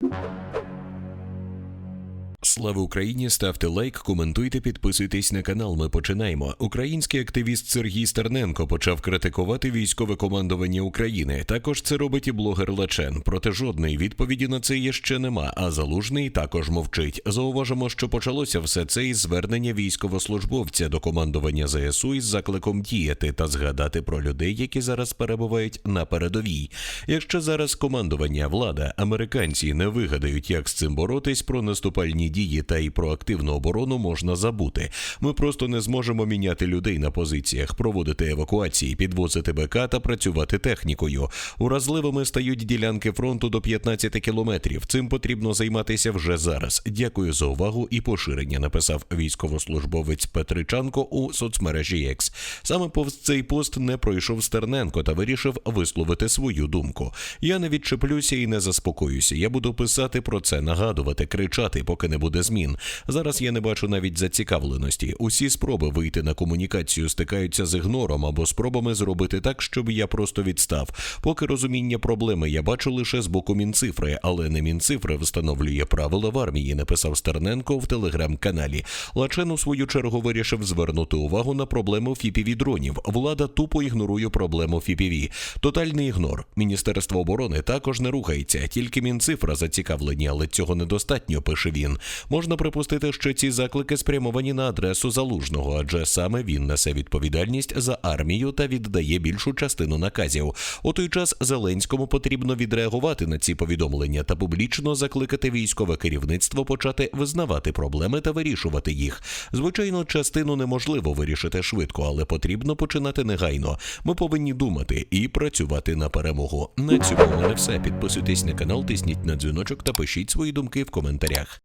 you Слава Україні! Ставте лайк, коментуйте, підписуйтесь на канал. Ми починаємо. Український активіст Сергій Стерненко почав критикувати військове командування України. Також це робить і блогер Лачен. Проте жодної відповіді на це є ще нема. А залужний також мовчить. Зауважимо, що почалося все це із звернення військовослужбовця до командування ЗСУ із закликом діяти та згадати про людей, які зараз перебувають на передовій. Якщо зараз командування влада, американці не вигадають, як з цим боротись, про наступальні дії та і про активну оборону можна забути. Ми просто не зможемо міняти людей на позиціях, проводити евакуації, підвозити БК та працювати технікою. Уразливими стають ділянки фронту до 15 кілометрів. Цим потрібно займатися вже зараз. Дякую за увагу і поширення. Написав військовослужбовець Петричанко у соцмережі X. Саме повз цей пост не пройшов Стерненко та вирішив висловити свою думку. Я не відчеплюся і не заспокоюся. Я буду писати про це, нагадувати, кричати, поки не буде змін. Зараз я не бачу навіть зацікавленості. Усі спроби вийти на комунікацію стикаються з ігнором або спробами зробити так, щоб я просто відстав. Поки розуміння проблеми я бачу лише з боку Мінцифри, але не Мінцифри встановлює правила в армії. Написав Стерненко в телеграм-каналі. Лачен у свою чергу вирішив звернути увагу на проблему фіпіві дронів. Влада тупо ігнорує проблему фіпіві. Тотальний ігнор. Міністерство оборони також не рухається, тільки Мінцифра зацікавлені, але цього недостатньо. Пише він. Можна припустити, що ці заклики спрямовані на адресу залужного, адже саме він несе відповідальність за армію та віддає більшу частину наказів. У той час Зеленському потрібно відреагувати на ці повідомлення та публічно закликати військове керівництво почати визнавати проблеми та вирішувати їх. Звичайно, частину неможливо вирішити швидко, але потрібно починати негайно. Ми повинні думати і працювати на перемогу. На цьому мене все. Підписуйтесь на канал, тисніть на дзвіночок та пишіть свої думки в коментарях.